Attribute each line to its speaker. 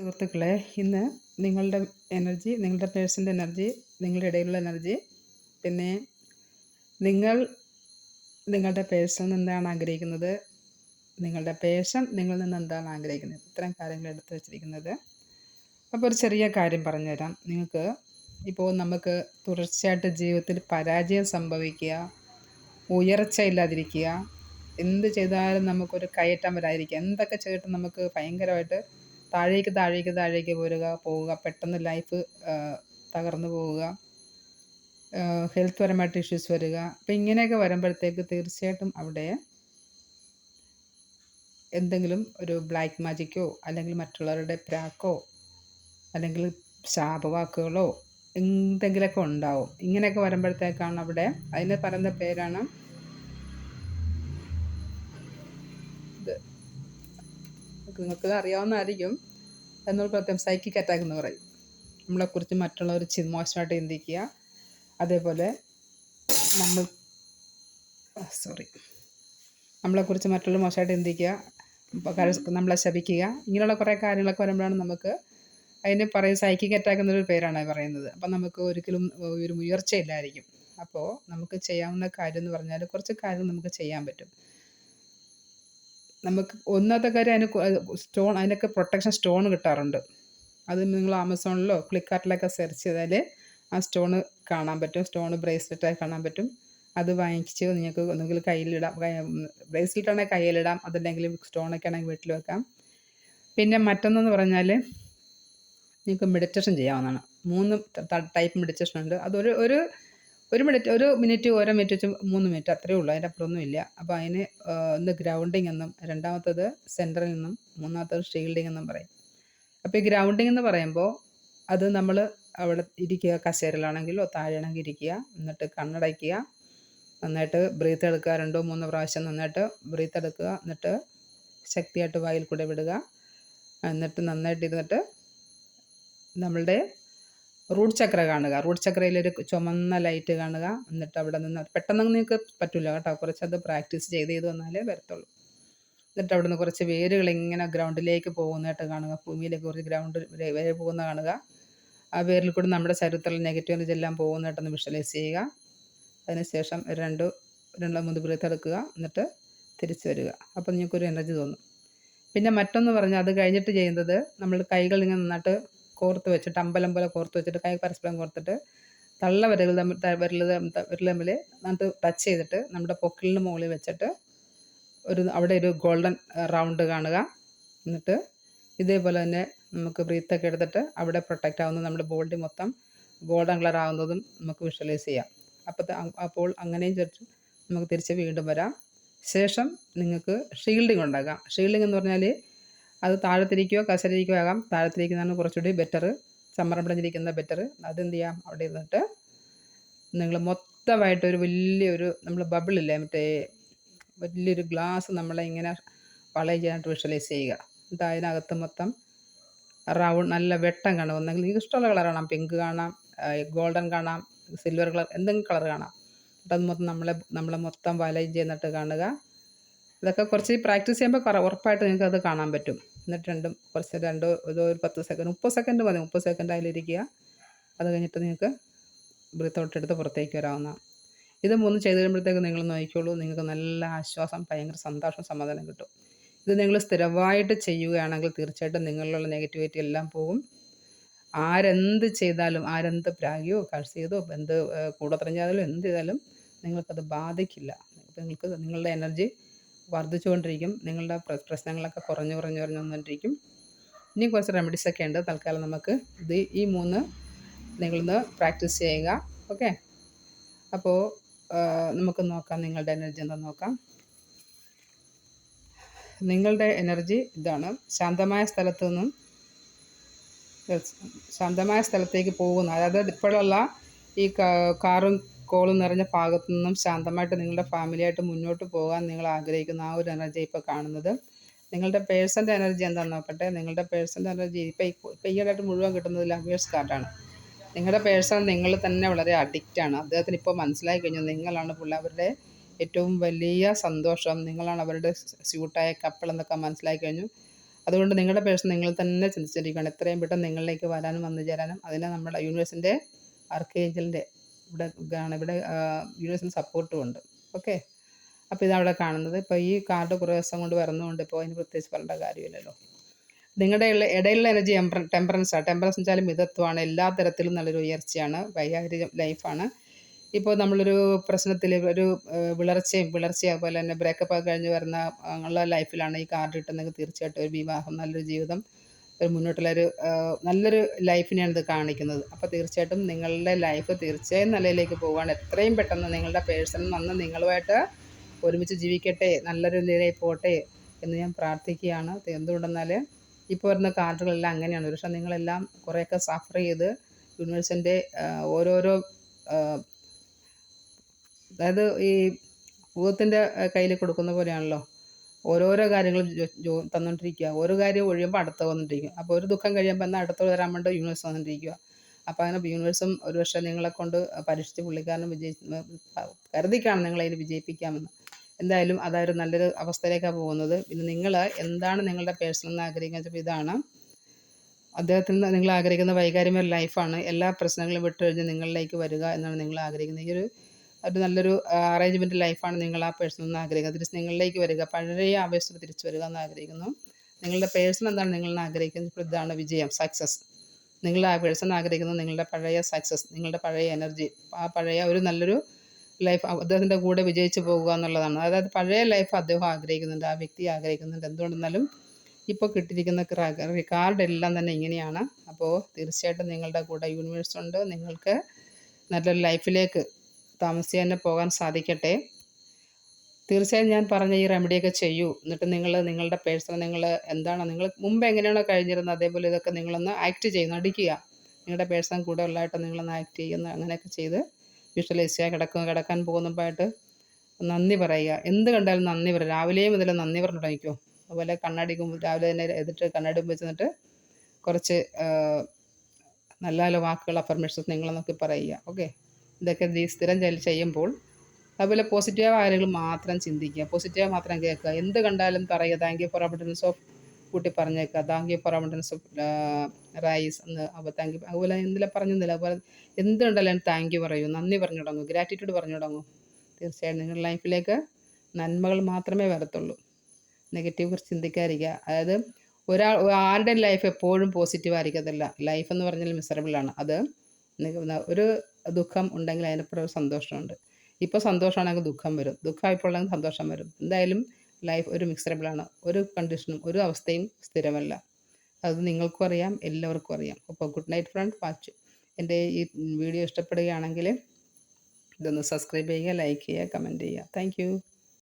Speaker 1: സുഹൃത്തുക്കളെ ഇന്ന് നിങ്ങളുടെ എനർജി നിങ്ങളുടെ പേഴ്സന്റെ എനർജി നിങ്ങളുടെ ഇടയിലുള്ള എനർജി പിന്നെ നിങ്ങൾ നിങ്ങളുടെ പേഴ്സണിൽ എന്താണ് ആഗ്രഹിക്കുന്നത്? നിങ്ങളുടെ പേഴ്സൺ നിങ്ങളിൽ നിന്ന് എന്താണ് ആഗ്രഹിക്കുന്നത്? ഇത്തരം കാര്യങ്ങൾ എടുത്തു വച്ചിരിക്കുന്നത്. അപ്പോൾ ഒരു ചെറിയ കാര്യം പറഞ്ഞുതരാം. നിങ്ങൾക്ക് ഇപ്പോൾ നമുക്ക് തുടർച്ചയായിട്ട് ജീവിതത്തിൽ പരാജയം സംഭവിക്കുക ഉയർച്ച ഇല്ലാതിരിക്കുക എന്ത് ചെയ്താലും നമുക്കൊരു കയറ്റം വരാതിരിക്കുക എന്തൊക്കെ ചെയ്തിട്ടും നമുക്ക് ഭയങ്കരമായിട്ട് താഴേക്ക് താഴേക്ക് താഴേക്ക് പോരുക പോവുക പെട്ടെന്ന് ലൈഫ് തകർന്നു പോവുക ഹെൽത്ത് പരമായിട്ട് ഇഷ്യൂസ് വരിക. അപ്പം ഇങ്ങനെയൊക്കെ വരുമ്പോഴത്തേക്ക് തീർച്ചയായിട്ടും അവിടെ എന്തെങ്കിലും ഒരു ബ്ലാക്ക് മാജിക്കോ അല്ലെങ്കിൽ മറ്റുള്ളവരുടെ പ്രാക്കോ അല്ലെങ്കിൽ ശാപവാക്കുകളോ എന്തെങ്കിലുമൊക്കെ ഉണ്ടാവും. ഇങ്ങനെയൊക്കെ വരുമ്പോഴത്തേക്കാണ് അവിടെ അതിന് പറയുന്ന പേരാണ് നിങ്ങൾക്ക് അറിയാവുന്നതായിരിക്കും. എന്നുള്ള പ്രത്യേകം സൈക്കിക് അറ്റാക്ക് എന്ന് പറയും. നമ്മളെക്കുറിച്ച് മറ്റുള്ളവർ ചി മോശമായിട്ട് ചിന്തിക്കുക. അതേപോലെ നമ്മൾ സോറി നമ്മളെക്കുറിച്ച് മറ്റുള്ളവർ മോശമായിട്ട് ചിന്തിക്കുക. നമ്മളെ ശപിക്കുക. ഇങ്ങനെയുള്ള കുറേ കാര്യങ്ങളൊക്കെ വരുമ്പോഴാണ് നമുക്ക് അതിന് പറയും സൈക്കിക് അറ്റാക്ക് എന്നൊരു പേരാണ് പറയുന്നത്. അപ്പം നമുക്ക് ഒരിക്കലും ഒരു ഉയർച്ചയില്ലായിരിക്കും അപ്പോൾ നമുക്ക് ചെയ്യാവുന്ന കാര്യം എന്ന് പറഞ്ഞാൽ കുറച്ച് കാര്യങ്ങൾ നമുക്ക് ചെയ്യാൻ പറ്റും. നമുക്ക് ഒന്നാമത്തെ കാര്യം അതിന് സ്റ്റോൺ അതിനൊക്കെ പ്രൊട്ടക്ഷൻ സ്റ്റോൺ കിട്ടാറുണ്ട്. അത് നിങ്ങൾ ആമസോണിലോ ഫ്ലിപ്കാർട്ടിലൊക്കെ സെർച്ച് ചെയ്താൽ ആ സ്റ്റോൺ കാണാൻ പറ്റും. സ്റ്റോൺ ബ്രേസ്ലെറ്റായി കാണാൻ പറ്റും. അത് വാങ്ങിച്ച് നിങ്ങൾക്ക് ഒന്നുകിൽ കയ്യിലിടാം. ബ്രേസ്ലെറ്റ് ആണെങ്കിൽ കയ്യിലിടാം. അതല്ലെങ്കിൽ സ്റ്റോണൊക്കെ ആണെങ്കിൽ വീട്ടിൽ വെക്കാം. പിന്നെ മറ്റൊന്നെന്ന് പറഞ്ഞാൽ നിങ്ങൾക്ക് മെഡിറ്റേഷൻ ചെയ്യാവുന്നതാണ്. മൂന്ന് ടൈപ്പ് മെഡിറ്റേഷൻ ഉണ്ട്. അതൊരു ഒരു ഒരു മിനിറ്റ് ഒരു മിനിറ്റ് ഓരോ മിനിറ്റ് വെച്ച് മൂന്ന് മിനിറ്റ് അത്രയേ ഉള്ളൂ. അതിന്റെ അപ്പുറമൊന്നും ഇല്ല. അപ്പോൾ അതിന് ഒന്ന് ഗ്രൗണ്ടിങ് എന്നും രണ്ടാമത്തത് സെന്ററിൽ നിന്നും മൂന്നാമത്തത് ഷീൽഡിങ് എന്നും പറയും. അപ്പോൾ ഈ ഗ്രൗണ്ടിങ് എന്ന് പറയുമ്പോൾ അത് നമ്മൾ അവിടെ ഇരിക്കുക കസേരയിലാണെങ്കിലോ താഴെയാണെങ്കിൽ ഇരിക്കുക എന്നിട്ട് കണ്ണടയ്ക്കുക നന്നായിട്ട് ബ്രീത്ത് എടുക്കുക രണ്ടോ മൂന്നോ പ്രാവശ്യം നന്നായിട്ട് ബ്രീത്ത് എടുക്കുക എന്നിട്ട് ശക്തിയായിട്ട് വായിൽ കൂടെ വിടുക എന്നിട്ട് നന്നായിട്ട് ഇരുന്നിട്ട് നമ്മളുടെ റൂട്ട് ചക്ര കാണുക. റൂട്ട് ചക്രയിലൊരു ചുമന്ന ലൈറ്റ് കാണുക. എന്നിട്ട് അവിടെ നിന്ന് പെട്ടെന്ന് നിങ്ങൾക്ക് പറ്റില്ല കേട്ടോ. കുറച്ച് അത് പ്രാക്ടീസ് ചെയ്ത് ചെയ്ത് വന്നാലേ വരത്തുള്ളൂ. എന്നിട്ട് അവിടെ നിന്ന് കുറച്ച് വേരുകൾ ഇങ്ങനെ ഗ്രൗണ്ടിലേക്ക് പോകുന്നതായിട്ട് കാണുക. ഭൂമിയിലേക്ക് കുറച്ച് ഗ്രൗണ്ട് വേര് പോകുന്ന കാണുക. ആ വേരിൽ കൂടി നമ്മുടെ ശരീരത്തിലുള്ള നെഗറ്റീവ് എനർജി എല്ലാം പോകുന്നതായിട്ടൊന്ന് വിഷ്വലൈസ് ചെയ്യുക. അതിനുശേഷം രണ്ട് രണ്ടോ മൂന്ന് ബ്രീത്ത് എടുക്കുക. എന്നിട്ട് തിരിച്ചു വരിക. അപ്പോൾ നിങ്ങൾക്കൊരു എനർജി തോന്നും. പിന്നെ മറ്റൊന്ന് പറഞ്ഞാൽ അത് കഴിഞ്ഞിട്ട് ചെയ്യുന്നത് നമ്മൾ കൈകൾ ഇങ്ങനെ നന്നായിട്ട് കോർത്ത് വെച്ചിട്ട് അമ്പലം പോലെ കോർത്ത് വെച്ചിട്ട് കൈ പരസ്പരം കോർത്തിട്ട് തള്ള വിരൽ തമ്മിൽ വിരൽ വിരൽ തമ്മിൽ നമുക്ക് ടച്ച് ചെയ്തിട്ട് നമ്മുടെ പൊക്കിളിന് മുകളിൽ വെച്ചിട്ട് ഒരു അവിടെ ഒരു ഗോൾഡൻ റൗണ്ട് കാണുക. എന്നിട്ട് ഇതേപോലെ തന്നെ നമുക്ക് ബ്രീത്തൊക്കെ എടുത്തിട്ട് അവിടെ പ്രൊട്ടക്റ്റ് ആവുന്നത് നമ്മുടെ ബോഡി മൊത്തം ഗോൾഡൻ കളർ ആവുന്നതും നമുക്ക് വിഷ്വലൈസ് ചെയ്യാം. അപ്പോൾ അപ്പോൾ അങ്ങനെയും ചേർത്ത് നമുക്ക് തിരിച്ച് വീണ്ടും വരാം. ശേഷം നിങ്ങൾക്ക് ഷീൽഡിങ് ഉണ്ടാക്കാം. ഷീൽഡിങ് എന്ന് പറഞ്ഞാൽ അത് താഴത്തിരിക്കുകയോ കസരിക്കുകയോ ആകാം. താഴത്തിരിക്കുന്നതാണ് കുറച്ചുകൂടി ബെറ്റർ ചമ്മരം പിടഞ്ഞിരിക്കുന്ന ബെറ്റർ അതെന്ത് ചെയ്യാം? അവിടെ ഇരുന്നിട്ട് നിങ്ങൾ മൊത്തമായിട്ടൊരു വലിയൊരു നമ്മൾ ബബിളില്ലേ മറ്റേ വലിയൊരു ഗ്ലാസ് നമ്മളെ ഇങ്ങനെ വളയം ചെയ്യാനായിട്ട് വിഷ്വലൈസ് ചെയ്യുക. എന്നിട്ട് അതിനകത്ത് മൊത്തം റൗണ്ട് നല്ല വെട്ടം കാണും. ഒന്നെങ്കിൽ നിങ്ങൾക്ക് ഇഷ്ടമുള്ള കളർ കാണാം. പിങ്ക് കാണാം ഗോൾഡൻ കാണാം സിൽവർ കളർ എന്തെങ്കിലും കളർ കാണാം. എന്നിട്ട് അത് മൊത്തം നമ്മളെ നമ്മളെ മൊത്തം വലയം ചെയ്യുന്നിട്ട് കാണുക. ഇതൊക്കെ കുറച്ച് പ്രാക്ടീസ് ചെയ്യുമ്പോൾ ഉറപ്പായിട്ട് നിങ്ങൾക്ക് അത് കാണാൻ പറ്റും. എന്നിട്ട് രണ്ടും കുറച്ച് രണ്ട് ഒരു പത്ത് സെക്കൻഡ് മുപ്പത് സെക്കൻഡ് മതി. മുപ്പത് സെക്കൻഡ് അതിലിരിക്കുക. അത് കഴിഞ്ഞിട്ട് നിങ്ങൾക്ക് ബ്രീത്ത് ഔട്ട് എടുത്ത് പുറത്തേക്ക് വരാവുന്നതാണ്. ഇത് മൂന്ന് ചെയ്ത് കഴിയുമ്പോഴത്തേക്ക് നിങ്ങൾ നോക്കിക്കോളൂ. നിങ്ങൾക്ക് നല്ല ആശ്വാസം ഭയങ്കര സന്തോഷം സമാധാനം കിട്ടും. ഇത് നിങ്ങൾ സ്ഥിരമായിട്ട് ചെയ്യുകയാണെങ്കിൽ തീർച്ചയായിട്ടും നിങ്ങളിലുള്ള നെഗറ്റിവിറ്റി എല്ലാം പോകും. ആരെന്ത് ചെയ്താലും ആരെന്ത് പ്രാഗിയോ കഴ്സ് ചെയ്തോ എന്ത് കൂടെ പറഞ്ഞാലും എന്ത് ചെയ്താലും നിങ്ങൾക്കത് ബാധിക്കില്ല. നിങ്ങൾക്ക് നിങ്ങളുടെ എനർജി വർദ്ധിച്ചുകൊണ്ടിരിക്കും. നിങ്ങളുടെ പ്രശ്നങ്ങളൊക്കെ കുറഞ്ഞു കുറഞ്ഞു കുറഞ്ഞു വന്നുകൊണ്ടിരിക്കും ഇനി കുറച്ച് റെമഡീസൊക്കെ ഉണ്ട്. തൽക്കാലം നമുക്ക് ഇത് ഈ മൂന്ന് നിങ്ങളൊന്ന് പ്രാക്ടീസ് ചെയ്യുക. ഓക്കെ അപ്പോൾ നമുക്ക് നോക്കാം. നിങ്ങളുടെ എനർജി എന്താ നോക്കാം. നിങ്ങളുടെ എനർജി ഇതാണ്. ശാന്തമായ സ്ഥലത്തു നിന്നും ശാന്തമായ സ്ഥലത്തേക്ക് പോകുന്ന അതായത് ഇപ്പോഴുള്ള ഈ കാറും കോളും നിറഞ്ഞ ഭാഗത്തു നിന്നും ശാന്തമായിട്ട് നിങ്ങളുടെ ഫാമിലിയായിട്ട് മുന്നോട്ട് പോകാൻ നിങ്ങൾ ആഗ്രഹിക്കുന്ന ആ ഒരു എനർജി ഇപ്പോൾ കാണുന്നത്. നിങ്ങളുടെ പേഴ്സന്റെ എനർജി എന്താണെന്ന് നോക്കട്ടെ. നിങ്ങളുടെ പേഴ്സന്റെ എനർജി ഇപ്പോൾ ഇപ്പോൾ ഈയിടെയായിട്ട് മുഴുവൻ കിട്ടുന്നത് ലവേഴ്സ് കാർഡാണ് നിങ്ങളുടെ പേഴ്സൺ നിങ്ങൾ തന്നെ വളരെ അഡിക്റ്റാണ് അദ്ദേഹത്തിന് ഇപ്പോൾ മനസ്സിലായി കഴിഞ്ഞു നിങ്ങളാണ് പുള്ളി അവരുടെ ഏറ്റവും വലിയ സന്തോഷം. നിങ്ങളാണ് അവരുടെ സ്യൂട്ടായ കപ്പിൾ എന്നൊക്കെ മനസ്സിലാക്കി കഴിഞ്ഞു. അതുകൊണ്ട് നിങ്ങളുടെ പേഴ്സൺ നിങ്ങൾ തന്നെ ചിന്തിച്ചിരിക്കുകയാണ്. എത്രയും പെട്ടെന്ന് നിങ്ങളിലേക്ക് വരാനും വന്നു ചേരാനും. അതിനെ നമ്മുടെ യൂണിവേഴ്സിന്റെ ആർക്കേഞ്ചലിന്റെ ഇവിടെ ഇതാണ് ഇവിടെ യൂണിവേഴ്സിന്റെ സപ്പോർട്ടും ഉണ്ട് ഓക്കെ? അപ്പോൾ ഇതവിടെ കാണുന്നത്. ഇപ്പോൾ ഈ കാർഡ് കുറേ ദിവസം കൊണ്ട് വരുന്നതുകൊണ്ട് ഇപ്പോൾ അതിന് പ്രത്യേകിച്ച് പറയേണ്ട കാര്യമില്ലല്ലോ. നിങ്ങളുടെ ഇടയിലുള്ള എനർജി ടെമ്പറൻസ് ആണ്. ടെമ്പറൻസ് വെച്ചാൽ മിതത്വമാണ്. എല്ലാ തരത്തിലും നല്ലൊരു ഉയർച്ചയാണ്. വൈകാരിക ലൈഫാണ്. ഇപ്പോൾ നമ്മളൊരു പ്രശ്നത്തിൽ ഒരു വിളർച്ചയും വിളർച്ചയും അതുപോലെ തന്നെ ബ്രേക്കപ്പ് ഒക്കെ കഴിഞ്ഞ് വരുന്ന ഉള്ള ലൈഫിലാണ് ഈ കാർഡ് കിട്ടുന്നത് തീർച്ചയായിട്ടും ഒരു വിവാഹം നല്ലൊരു ജീവിതം ഒരു മുന്നോട്ടുള്ള ഒരു ഏഹ്, നല്ലൊരു ലൈഫിനെയാണ് ഇത് കാണിക്കുന്നത്. അപ്പോൾ തീർച്ചയായിട്ടും നിങ്ങളുടെ ലൈഫ് തീർച്ചയായും നല്ലതിലേക്ക് പോവുകയാണ്. എത്രയും പെട്ടെന്ന് നിങ്ങളുടെ പേഴ്സൺ വന്ന് നിങ്ങളുമായിട്ട് ഒരുമിച്ച് ജീവിക്കട്ടെ നല്ലൊരു നിലയിൽ പോട്ടെ എന്ന് ഞാൻ പ്രാർത്ഥിക്കുകയാണ്. എന്തുകൊണ്ടെന്നാൽ ഇപ്പോൾ വരുന്ന കാർഡുകളെല്ലാം അങ്ങനെയാണ്. പക്ഷേ നിങ്ങളെല്ലാം കുറേയൊക്കെ സഫർ ചെയ്ത് യൂണിവേഴ്സിന്റെ ഓരോരോ അതായത് ഈ ഭൂതത്തിന്റെ കയ്യിൽ കൊടുക്കുന്ന പോലെയാണല്ലോ. ഓരോരോ കാര്യങ്ങൾ തന്നുകൊണ്ടിരിക്കുക ഓരോ കാര്യം ഒഴിയുമ്പോൾ അടുത്ത വന്നിട്ടിരിക്കും. അപ്പോൾ ഒരു ദുഃഖം കഴിയുമ്പോൾ എന്നാൽ അടുത്ത വരാൻ വേണ്ടി യൂണിവേഴ്സ് വന്നിട്ടിരിക്കുക അപ്പോൾ അങ്ങനെ യൂണിവേഴ്സും ഒരു പക്ഷേ നിങ്ങളെ കൊണ്ട് പരീക്ഷിച്ച് പുള്ളിക്കാരനും വിജയി കരുതിക്കാണ് നിങ്ങളതിന് വിജയിപ്പിക്കാമെന്ന്? എന്തായാലും അതൊരു നല്ലൊരു അവസ്ഥയിലേക്കാണ് പോകുന്നത്. പിന്നെ നിങ്ങൾ എന്താണ് നിങ്ങളുടെ പേഴ്സണൽ എന്ന് ആഗ്രഹിക്കുന്നത് ഇതാണ്. അദ്ദേഹത്തിന് നിങ്ങൾ ആഗ്രഹിക്കുന്ന വൈകാരികമായ ലൈഫാണ് എല്ലാ പ്രശ്നങ്ങളും വിട്ടുകഴിഞ്ഞ് നിങ്ങളിലേക്ക് വരിക എന്നാണ് നിങ്ങൾ ആഗ്രഹിക്കുന്നത്. ഈ ഒരു ഒരു നല്ലൊരു അറേഞ്ച്മെന്റ് ലൈഫാണ് നിങ്ങൾ ആ പേഴ്സണിൽ നിന്ന് ആഗ്രഹിക്കുന്നത്. തിരിച്ച് നിങ്ങളിലേക്ക് വരിക. പഴയ ആവേശത്തിൽ തിരിച്ചു വരിക എന്ന് ആഗ്രഹിക്കുന്നു. നിങ്ങളുടെ പേഴ്സൺ എന്താണ് നിങ്ങൾ ആഗ്രഹിക്കുന്നത്? ഇതാണ് വിജയം സക്സസ് നിങ്ങളുടെ ആ പേഴ്സൺ ആഗ്രഹിക്കുന്നത് നിങ്ങളുടെ പഴയ സക്സസ് നിങ്ങളുടെ പഴയ എനർജി ആ പഴയ ഒരു നല്ലൊരു ലൈഫ് അദ്ദേഹത്തിന്റെ കൂടെ വിജയിച്ച് പോകുക എന്നുള്ളതാണ്. അതായത് പഴയ ലൈഫ് അദ്ദേഹം ആഗ്രഹിക്കുന്നുണ്ട് ആ വ്യക്തി ആഗ്രഹിക്കുന്നുണ്ട്. എന്തുകൊണ്ടെന്നാലും ഇപ്പോൾ കിട്ടിയിരിക്കുന്ന കാർഡ് എല്ലാം തന്നെ ഇങ്ങനെയാണ്. അപ്പോൾ തീർച്ചയായിട്ടും നിങ്ങളുടെ കൂടെ യൂണിവേഴ്സ് ഉണ്ട്. നിങ്ങൾക്ക് നല്ലൊരു ലൈഫിലേക്ക് താമസിച്ച് തന്നെ പോകാൻ സാധിക്കട്ടെ. തീർച്ചയായും ഞാൻ പറഞ്ഞ ഈ റെമഡിയൊക്കെ ചെയ്യൂ. എന്നിട്ട് നിങ്ങൾ നിങ്ങളുടെ പേഴ്സണൽ നിങ്ങൾ എന്താണോ നിങ്ങൾ മുമ്പ് എങ്ങനെയാണോ കഴിഞ്ഞിരുന്നത് അതേപോലെ ഇതൊക്കെ നിങ്ങളൊന്ന് ആക്ട് ചെയ്യുന്നു അടിക്കുക നിങ്ങളുടെ പേഴ്സൺ കൂടെ ഉള്ളതായിട്ട് നിങ്ങളൊന്ന് ആക്ട് ചെയ്യുന്ന അങ്ങനെയൊക്കെ ചെയ്ത് വിഷ്വലൈസ് ചെയ്യുക കിടക്കുക കിടക്കാൻ പോകുന്നതായിട്ട് നന്ദി പറയുക. എന്ത് കണ്ടാലും നന്ദി പറയുക രാവിലെയും ഇതിൽ നന്ദി പറഞ്ഞു തുടങ്ങിക്കോ അതുപോലെ കണ്ണാടിക്കും രാവിലെ തന്നെ എതിട്ട് കണ്ണാടി മുമ്പ് കുറച്ച് നല്ല നല്ല വാക്കുകൾ അഫർമേഷൻസ് നിങ്ങൾ നോക്കി പറയുക. ഓക്കെ ഇതൊക്കെ സ്ഥിരം ചെയ്യുമ്പോൾ അതുപോലെ പോസിറ്റീവ് കാര്യങ്ങൾ മാത്രം ചിന്തിക്കുക. പോസിറ്റീവ് മാത്രം കേൾക്കുക. എന്ത് കണ്ടാലും പറയുക thank you for abundance of കൂട്ടി പറഞ്ഞേക്കുക. Thank you for abundance of rice എന്ന് അപ്പോൾ താങ്ക് യു അതുപോലെ പറഞ്ഞു പറഞ്ഞില്ല അതുപോലെ എന്ത് കണ്ടാലും താങ്ക് യു പറയൂ. നന്ദി പറഞ്ഞു തുടങ്ങും. ഗ്രാറ്റിറ്റ്യൂഡ് പറഞ്ഞു തുടങ്ങും. തീർച്ചയായും നിങ്ങളുടെ ലൈഫിലേക്ക് നന്മകൾ മാത്രമേ വരത്തുള്ളൂ. നെഗറ്റീവ് കുറിച്ച് ചിന്തിക്കാതിരിക്കുക. അതായത് ഒരാൾ ആരുടെയും ലൈഫ് എപ്പോഴും പോസിറ്റീവ് ആയിരിക്കത്തില്ല. ലൈഫ് എന്ന് പറഞ്ഞാൽ മിസറബിളാണ് അത് ഒരു ദുഃഖം ഉണ്ടെങ്കിൽ അതിനപ്പുറം സന്തോഷമുണ്ട്. ഇപ്പോൾ സന്തോഷമാണെങ്കിൽ ദുഃഖം വരും. ദുഃഖമായപ്പോൾ ഉണ്ടെങ്കിൽ സന്തോഷം വരും. എന്തായാലും ലൈഫ് ഒരു മിക്സറബിളാണ് ഒരു കണ്ടീഷനും ഒരു അവസ്ഥയും സ്ഥിരമല്ല. അത് നിങ്ങൾക്കും അറിയാം എല്ലാവർക്കും അറിയാം. അപ്പോൾ ഗുഡ് നൈറ്റ് ഫ്രണ്ട് വാച്ച് എന്റെ ഈ വീഡിയോ ഇഷ്ടപ്പെടുകയാണെങ്കിൽ ഇതൊന്ന് സബ്സ്ക്രൈബ് ചെയ്യുക ലൈക്ക് ചെയ്യുക കമന്റ് ചെയ്യുക. താങ്ക്